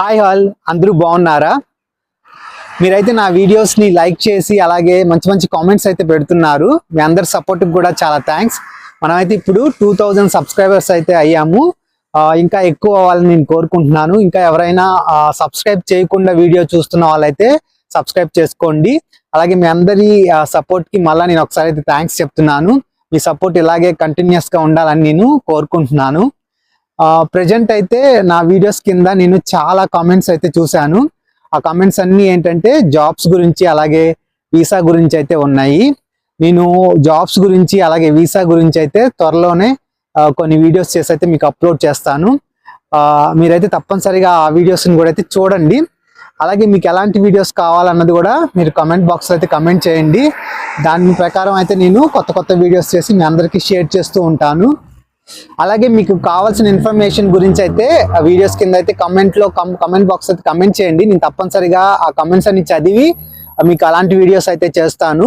Hi hall అందరూ బాగున్నారా? మీరైతే నా వీడియోస్ని లైక్ చేసి అలాగే మంచి మంచి కామెంట్స్ అయితే పెడుతున్నారు. మీ అందరి సపోర్ట్కి కూడా చాలా థ్యాంక్స్. మనమైతే ఇప్పుడు టూ థౌజండ్ సబ్స్క్రైబర్స్ అయితే అయ్యాము. ఇంకా ఎక్కువ అవ్వాలని నేను కోరుకుంటున్నాను. ఇంకా ఎవరైనా సబ్స్క్రైబ్ చేయకుండా వీడియో చూస్తున్న వాళ్ళైతే సబ్స్క్రైబ్ చేసుకోండి. అలాగే మీ అందరి సపోర్ట్కి మళ్ళీ నేను ఒకసారి అయితే థ్యాంక్స్ చెప్తున్నాను. మీ సపోర్ట్ ఇలాగే కంటిన్యూస్గా ఉండాలని నేను కోరుకుంటున్నాను. ప్రజెంట్ అయితే నా వీడియోస్ కింద నేను చాలా కామెంట్స్ అయితే చూశాను. ఆ కామెంట్స్ అన్ని ఏంటంటే జాబ్స్ గురించి అలాగే వీసా గురించి అయితే ఉన్నాయి. నేను జాబ్స్ గురించి అలాగే వీసా గురించి అయితే త్వరలోనే కొన్ని వీడియోస్ చేసి అయితే మీకు అప్లోడ్ చేస్తాను. మీరైతే తప్పనిసరిగా ఆ వీడియోస్ని కూడా అయితే చూడండి. అలాగే మీకు ఎలాంటి వీడియోస్ కావాలన్నది కూడా మీరు కమెంట్ బాక్స్ అయితే కమెంట్ చేయండి. దాని ప్రకారం అయితే నేను కొత్త కొత్త వీడియోస్ చేసి మీ అందరికీ షేర్ చేస్తూ ఉంటాను. అలాగే మీకు కావాల్సిన ఇన్ఫర్మేషన్ గురించి అయితే ఆ వీడియోస్ కింద అయితే కమెంట్లో కమెంట్ బాక్స్ అయితే కమెంట్ చేయండి. నేను తప్పనిసరిగా ఆ కమెంట్స్ అన్ని చదివి మీకు అలాంటి వీడియోస్ అయితే చేస్తాను.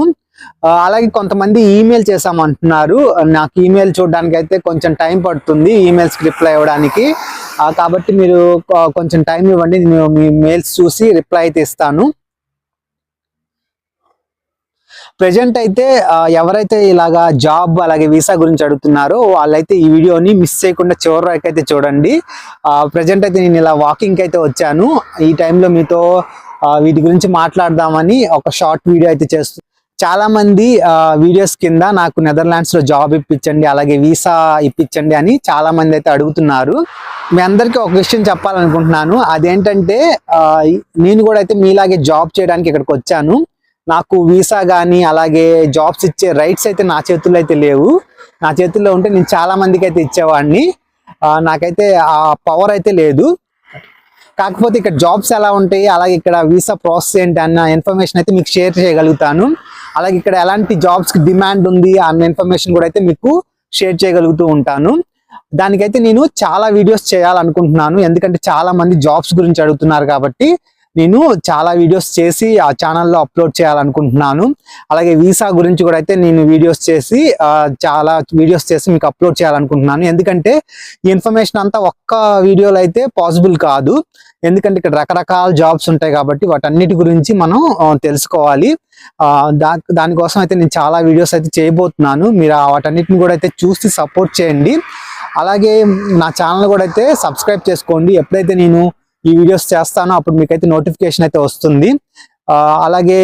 అలాగే కొంతమంది ఈమెయిల్ చేసామంటున్నారు నాకు ఈమెయిల్ చూడడానికి అయితే కొంచెం టైం పడుతుంది ఈమెయిల్స్ రిప్లై ఇవ్వడానికి. కాబట్టి మీరు కొంచెం టైం ఇవ్వండి. నేను మీ మెయిల్స్ చూసి రిప్లై అయితే ఇస్తాను. ప్రజెంట్ అయితే ఎవరైతే ఇలాగా జాబ్ అలాగే వీసా గురించి అడుగుతున్నారో వాళ్ళైతే ఈ వీడియోని మిస్ చేయకుండా చివరి వరకు అయితే చూడండి. ప్రజెంట్ అయితే నేను ఇలా వాకింగ్ అయితే వచ్చాను. ఈ టైంలో మీతో వీటి గురించి మాట్లాడదామని ఒక షార్ట్ వీడియో అయితే చేస్తూ చాలా మంది వీడియోస్ కింద నాకు నెదర్లాండ్స్లో జాబ్ ఇప్పించండి అలాగే వీసా ఇప్పించండి అని చాలా మంది అయితే అడుగుతున్నారు. మీ అందరికీ ఒక విషయం చెప్పాలనుకుంటున్నాను. అదేంటంటే నేను కూడా అయితే మీలాగే జాబ్ చేయడానికి ఇక్కడికి వచ్చాను. నాకు వీసా కానీ అలాగే జాబ్స్ ఇచ్చే రైట్స్ అయితే నా చేతుల్లో అయితే లేవు. నా చేతుల్లో ఉంటే నేను చాలా మందికి అయితే ఇచ్చేవాడిని నాకైతే ఆ పవర్ అయితే లేదు. కాకపోతే ఇక్కడ జాబ్స్ ఎలా ఉంటాయి అలాగే ఇక్కడ వీసా ప్రాసెస్ ఏంటి అన్న ఇన్ఫర్మేషన్ అయితే మీకు షేర్ చేయగలుగుతాను. అలాగే ఇక్కడ ఎలాంటి జాబ్స్కి డిమాండ్ ఉంది అన్న ఇన్ఫర్మేషన్ కూడా అయితే మీకు షేర్ చేయగలుగుతూ ఉంటాను. దానికైతే నేను చాలా వీడియోస్ చేయాలనుకుంటున్నాను. ఎందుకంటే చాలా మంది జాబ్స్ గురించి అడుగుతున్నారు కాబట్టి నేను చాలా వీడియోస్ చేసి ఆ ఛానల్లో అప్లోడ్ చేయాలనుకుంటున్నాను. అలాగే వీసా గురించి కూడా అయితే నేను వీడియోస్ చేసి చాలా వీడియోస్ చేసి మీకు అప్లోడ్ చేయాలనుకుంటున్నాను. ఎందుకంటే ఈ ఇన్ఫర్మేషన్ అంతా ఒక్క వీడియోలో అయితే పాసిబుల్ కాదు. ఎందుకంటే ఇక్కడ రకరకాల జాబ్స్ ఉంటాయి కాబట్టి వాటన్నిటి గురించి మనం తెలుసుకోవాలి. దా దానికోసం అయితే నేను చాలా వీడియోస్ అయితే చేయబోతున్నాను. మీరు వాటన్నిటిని కూడా అయితే చూసి సపోర్ట్ చేయండి. అలాగే నా ఛానల్ కూడా అయితే సబ్స్క్రైబ్ చేసుకోండి. ఎప్పుడైతే నేను ఈ వీడియోస్ చేస్తాను. అప్పుడు మీకైతే నోటిఫికేషన్ అయితే వస్తుంది. అలాగే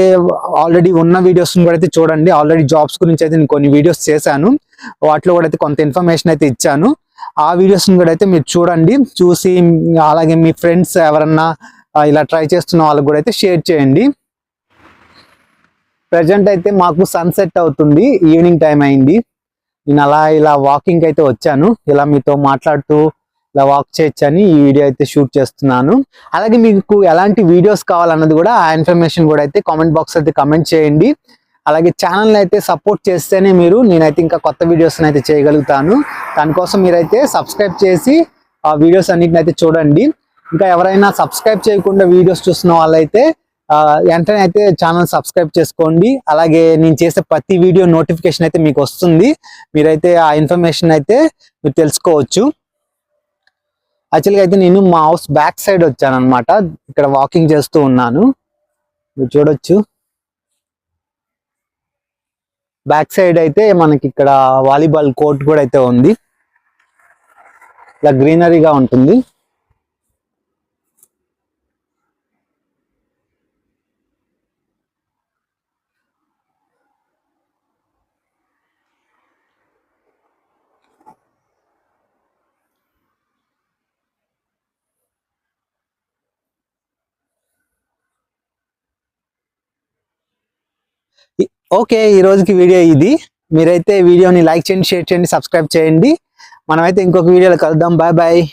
ఆల్రెడీ ఉన్న వీడియోస్ని కూడా అయితే చూడండి. ఆల్రెడీ జాబ్స్ గురించి అయితే నేను కొన్ని వీడియోస్ చేశాను. వాటిలో కూడా అయితే కొంత ఇన్ఫర్మేషన్ అయితే ఇచ్చాను. ఆ వీడియోస్ని కూడా అయితే మీరు చూడండి. చూసి అలాగే మీ ఫ్రెండ్స్ ఎవరన్నా ఇలా ట్రై చేస్తున్న వాళ్ళకి కూడా అయితే షేర్ చేయండి. ప్రజెంట్ అయితే మాకు సన్సెట్ అవుతుంది. ఈవినింగ్ టైం అయింది. నేను అలా ఇలా వాకింగ్ అయితే వచ్చాను. ఇలా మీతో మాట్లాడుతూ ఇలా వాక్ చేయొచ్చు అని ఈ వీడియో అయితే షూట్ చేస్తున్నాను. అలాగే మీకు ఎలాంటి వీడియోస్ కావాలన్నది కూడా ఆ ఇన్ఫర్మేషన్ కూడా అయితే కామెంట్ బాక్స్ అయితే కమెంట్ చేయండి. అలాగే ఛానల్ అయితే సపోర్ట్ చేస్తేనే మీరు నేనైతే ఇంకా కొత్త వీడియోస్ని అయితే చేయగలుగుతాను. దానికోసం మీరైతే సబ్స్క్రైబ్ చేసి ఆ వీడియోస్ అన్నిటిని అయితే చూడండి. ఇంకా ఎవరైనా సబ్స్క్రైబ్ చేయకుండా వీడియోస్ చూస్తున్న వాళ్ళైతే వెంటనే అయితే ఛానల్ సబ్స్క్రైబ్ చేసుకోండి. అలాగే నేను చేసే ప్రతి వీడియో నోటిఫికేషన్ అయితే మీకు వస్తుంది. మీరైతే ఆ ఇన్ఫర్మేషన్ అయితే మీరు తెలుసుకోవచ్చు. యాక్చువల్గా అయితే నేను మా హౌస్ బ్యాక్ సైడ్ వచ్చాను అనమాట ఇక్కడ వాకింగ్ చేస్తూ ఉన్నాను. మీరు చూడొచ్చు. బ్యాక్ సైడ్ అయితే మనకి ఇక్కడ వాలీబాల్ కోర్ట్ కూడా అయితే ఉంది. ఇలా గ్రీనరీగా ఉంటుంది. ఓకే ఈ రోజుకి వీడియో ఇది. మీరైతే వీడియోని లైక్ చేయండి షేర్ చేయండి సబ్స్క్రైబ్ చేయండి. మనమైతే ఇంకొక వీడియోలో కలుద్దాం. Bye bye.